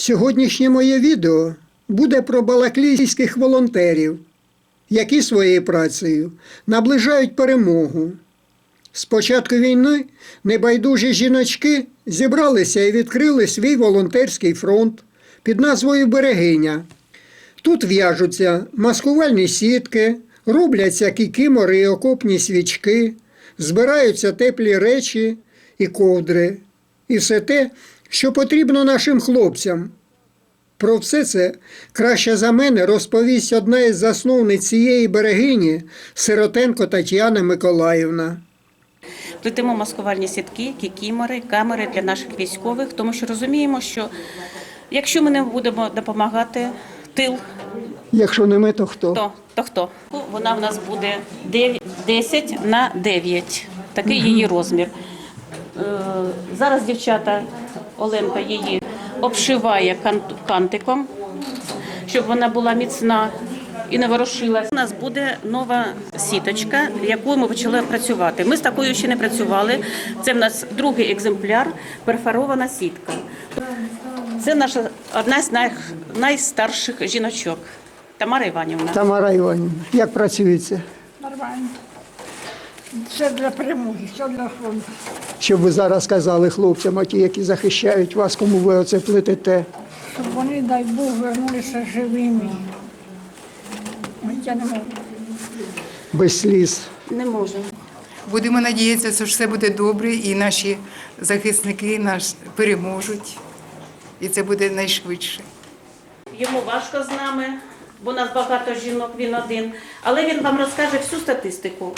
Сьогоднішнє моє відео буде про балаклійських волонтерів, які своєю працею наближають перемогу. З початку війни небайдужі жіночки зібралися і відкрили свій волонтерський фронт під назвою Берегиня. Тут в'яжуться маскувальні сітки, робляться кікімори і окопні свічки, збираються теплі речі і ковдри, і все те, що потрібно нашим хлопцям. Про все це краще за мене розповість одна із засновниць цієї берегині Сиротенко Тетяна Миколаївна. Плетемо маскувальні сітки, кікімори, камери для наших військових, тому що розуміємо, що якщо ми не будемо допомагати тил, Якщо не ми, то хто? то, то хто? Вона в нас буде 9 10 на 9. Такий її розмір. Е, Зараз дівчата Оленка її обшиває кан- кантиком, щоб вона була міцна і не ворушилась. У нас буде нова сіточка, якою ми почали працювати. Ми з такою ще не працювали. Це в нас другий екземпляр, перфорована сітка. Це наша одна з най, найстарших жіночок. Тамара Іванівна. Тамара Іванівна, як працюється? Нормально. Все для перемоги, все для фронту. Щоб ви зараз сказали хлопцям, оті, які захищають вас, кому ви оце плетете. Щоб вони, дай Бог, вернулися живими. Я не можу. без сліз. Не можемо. Будемо надіятися, що все буде добре, і наші захисники наш переможуть. І це буде найшвидше. Йому важко з нами, бо нас багато жінок, він один. Але він вам розкаже всю статистику.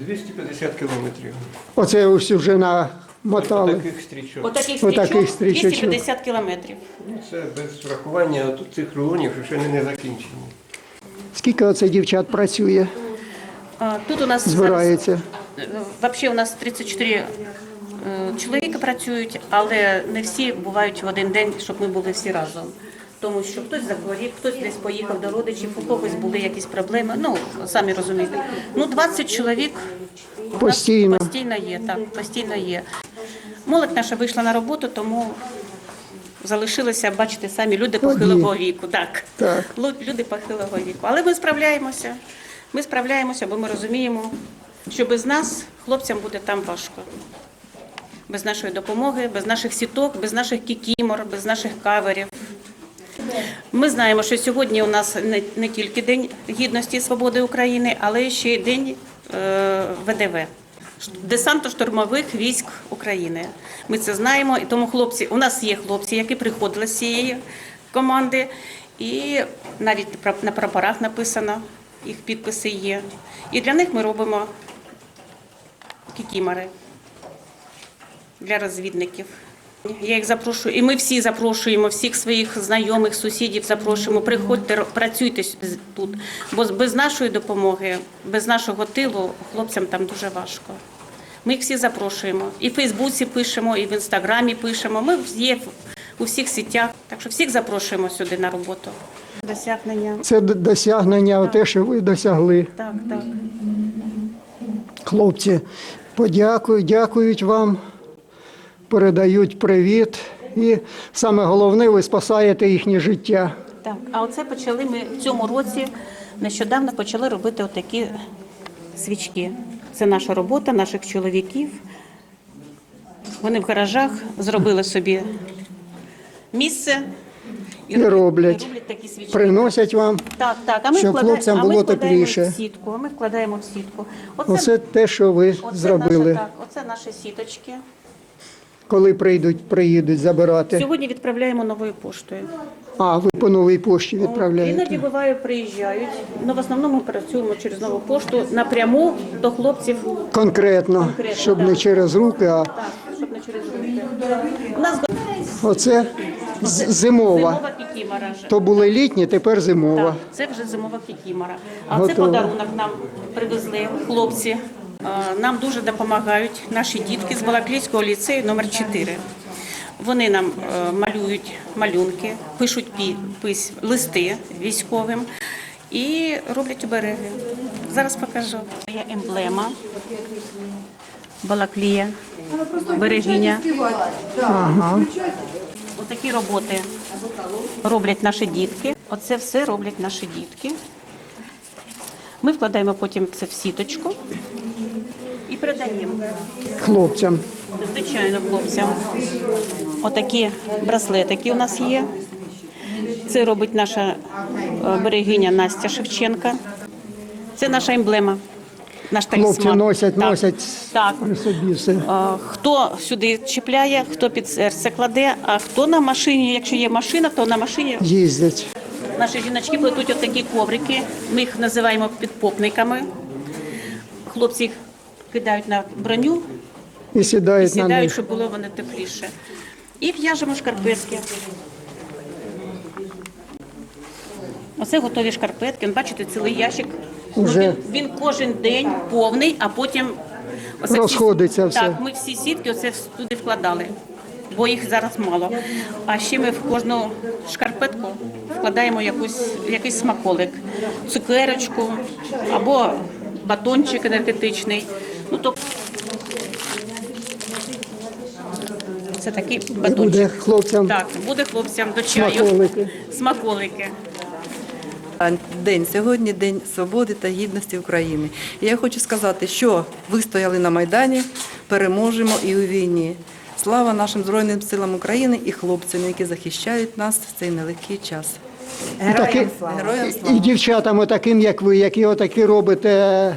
250 кілометрів. Оце ось вже намотали. Таких стрічок. Отаких Отаких стрічок стрічочок. 250 кілометрів. Ну, Це без врахування тут цих рулонів, що ще не, не закінчені. Скільки оце дівчат працює, А, Тут у нас збирається? Взагалі у нас 34 е, чоловіка працюють, але не всі бувають в один день, щоб ми були всі разом. Тому що хтось захворів, хтось десь поїхав до родичів, у когось були якісь проблеми. Ну, самі розумієте. Ну, 20 чоловік у нас Постійно. постійно є, так, постійно є. Молодь наша вийшла на роботу, тому залишилися, бачите, самі люди похилого віку. Так. Так. Люди похилого віку. Але ми справляємося. Ми справляємося, бо ми розуміємо, що без нас хлопцям буде там важко. Без нашої допомоги, без наших сіток, без наших кікімор, без наших каверів. Ми знаємо, що сьогодні у нас не, тільки День гідності і свободи України, але ще й День е, ВДВ. Десантно-штурмових військ України. Ми це знаємо, і тому хлопці, у нас є хлопці, які приходили з цієї команди, і навіть на прапорах написано, їх підписи є. І для них ми робимо кікімори для розвідників. Я їх запрошую, і ми всі запрошуємо всіх своїх знайомих, сусідів. Запрошуємо. Приходьте, працюйте тут. Бо без нашої допомоги, без нашого тилу хлопцям там дуже важко. Ми їх всі запрошуємо. І в Фейсбуці пишемо, і в інстаграмі пишемо. Ми є у всіх сітях. Так що всіх запрошуємо сюди на роботу. Досягнення. Це досягнення, те, що ви досягли. Так, так. Хлопці подякують, дякують вам, передають привіт. І саме головне, ви спасаєте їхнє життя. Так, а оце почали ми в цьому році нещодавно почали робити отакі свічки. Це наша робота, наших чоловіків. Вони в гаражах зробили собі місце І роблять. і роблять такі свічки. Приносять вам. Так, так. А ми Щоб вкладаємо, хлопцям а ми було тепліше. в сітку. А ми вкладаємо в сітку. Оце, Оце те, що ви оце зробили. Наша, так, оце наші сіточки. Коли прийдуть, приїдуть забирати. Сьогодні відправляємо новою поштою. А, ви по новій пошті Іноді буває, приїжджають. Ну, в основному працюємо через нову пошту напряму до хлопців. Конкретно, Конкретно, щоб не так. через руки, а Так, щоб не через руки. У нас оце з- зимова. зимова кікімора. вже. То були літні, тепер зимова. Так, це вже зимова кікімора. А це Готово. подарунок нам привезли хлопці. Нам дуже допомагають наші дітки з Балаклійського ліцею номер 4 Вони нам е, малюють малюнки, пишуть пись- листи військовим і роблять обереги. Зараз покажу. Є емблема Балаклія, берегиня. Ага. Такі роботи роблять наші дітки. Оце все роблять наші дітки. Ми вкладаємо потім це в сіточку передаємо. Хлопцям. Звичайно, хлопцям. Отакі браслетики у нас є. Це робить наша е, берегиня Настя Шевченка. Це наша емблема. Наш талісман. Хлопці носять, Так. носять Так. при собі все. Е, Хто сюди чіпляє, хто під серце кладе, а хто на машині, якщо є машина, то на машині Їздять. Наші жіночки плетуть отакі коврики. Ми їх називаємо підпопниками. Хлопці їх кидають на броню І і сідають на сідають, них. щоб було вони тепліше. І в'яжемо шкарпетки. Оце готові шкарпетки. Он, бачите, цілий ящик. Ну, Уже. Він, він кожен день повний, а потім оце всі- Розходиться все. Так, ми всі сітки оце туди вкладали, бо їх зараз мало. А ще ми в кожну шкарпетку вкладаємо якусь, якийсь смаколик, цукерочку або батончик енергетичний. Ну, тобто це такий батончик. Буде хлопцям Так, буде хлопцям до чаю. смаколики. Смаколики. День сьогодні день свободи та гідності України. І я хочу сказати, що вистояли на Майдані, переможемо і у війні. Слава нашим Збройним силам України і хлопцям, які захищають нас в цей нелегкий час. Героям і слава! дівчатам, таким як ви, які отакі робите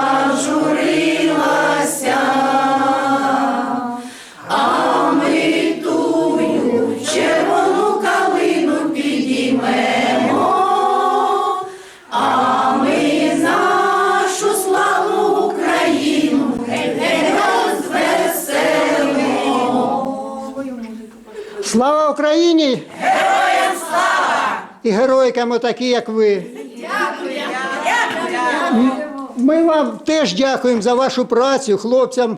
Слава Україні! Героям слава! І героїкам такі, як ви. Дякую! Ми вам теж дякуємо за вашу працю, хлопцям,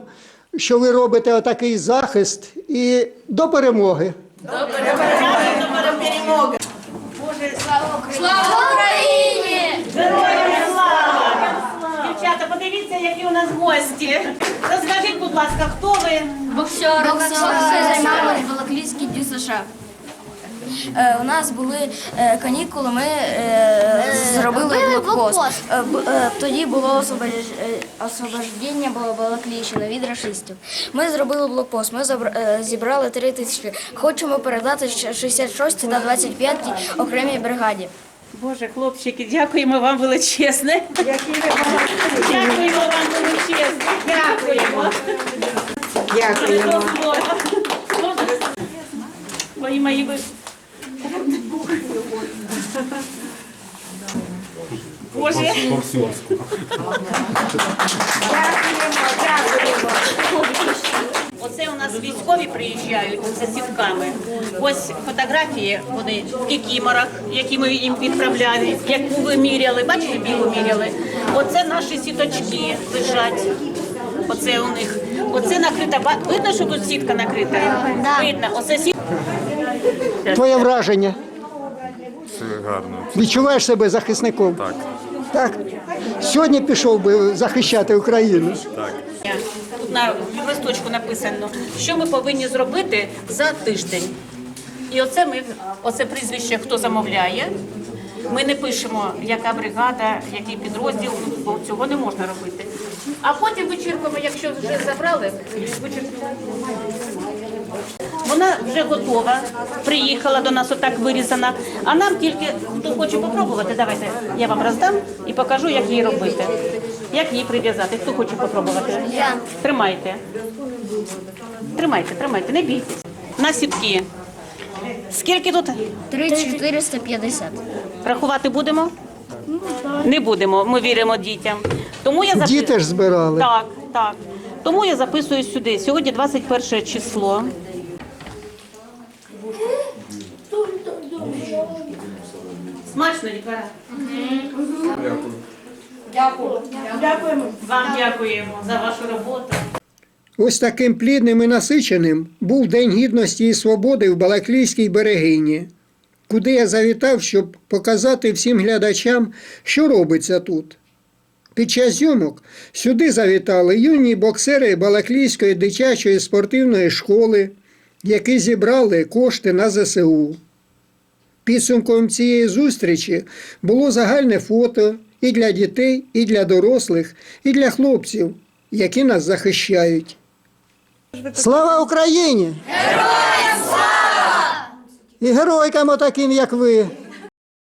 що ви робите отакий захист і до перемоги. Боже, Слава Україні! Дівчата, подивіться, які у нас гості. Розкажіть, будь ласка, хто ви? Боксер, боксер займалась в Балаклійській ДЮСШ. Е, У нас були е, канікули, ми е, зробили блокпост. Е, б- е, Тоді було освобож- е, освобождення було Балаклійщини від рашистів. Ми зробили блокпост, ми забр- е, зібрали три тисячі. Хочемо передати ще 66 та 25 окремій бригаді. Боже, хлопчики, дякуємо вам величезне. Дякуємо вам величезне. Дякуємо. Дякуємо. Мої мої ви. Боже. Оце у нас військові приїжджають за сітками. Ось фотографії вони в кікіморах, які ми їм відправляли, яку ви міряли. Бачите, білу міряли. Оце наші сіточки лежать. Оце у них. Оце накрита. Видно, що тут сітка накрита? Видно. Оце сітка. Твоє враження. Це гарно. Відчуваєш себе захисником? Так, Так. Сьогодні пішов би захищати Україну. так. На листочку написано, що ми повинні зробити за тиждень. І оце ми, оце прізвище, хто замовляє. Ми не пишемо, яка бригада, який підрозділ, бо цього не можна робити. А потім вичерпуємо, якщо вже забрали, вичерпуємо. Вона вже готова, приїхала до нас отак вирізана. А нам тільки хто хоче попробувати, давайте я вам роздам і покажу, як її робити. Як її прив'язати. Хто хоче попробувати? Тримайте. Тримайте, тримайте, не бійтесь. На сітки. Скільки тут? 3450. Рахувати будемо? Не будемо, ми віримо дітям. Тому я записую. Діти ж збирали. Так, так. Тому я записую сюди. Сьогодні 21 число. Смачно, дітвора? Дякую. Дякуємо. Вам дякуємо за вашу роботу. Ось таким плідним і насиченим був День Гідності і Свободи в Балаклійській берегині, куди я завітав, щоб показати всім глядачам, що робиться тут. Під час зйомок сюди завітали юні боксери Балаклійської дитячої спортивної школи, які зібрали кошти на ЗСУ. Підсумком цієї зустрічі було загальне фото і для дітей, і для дорослих, і для хлопців, які нас захищають. Слава Україні! Героям слава! І геройкам отаким, як ви.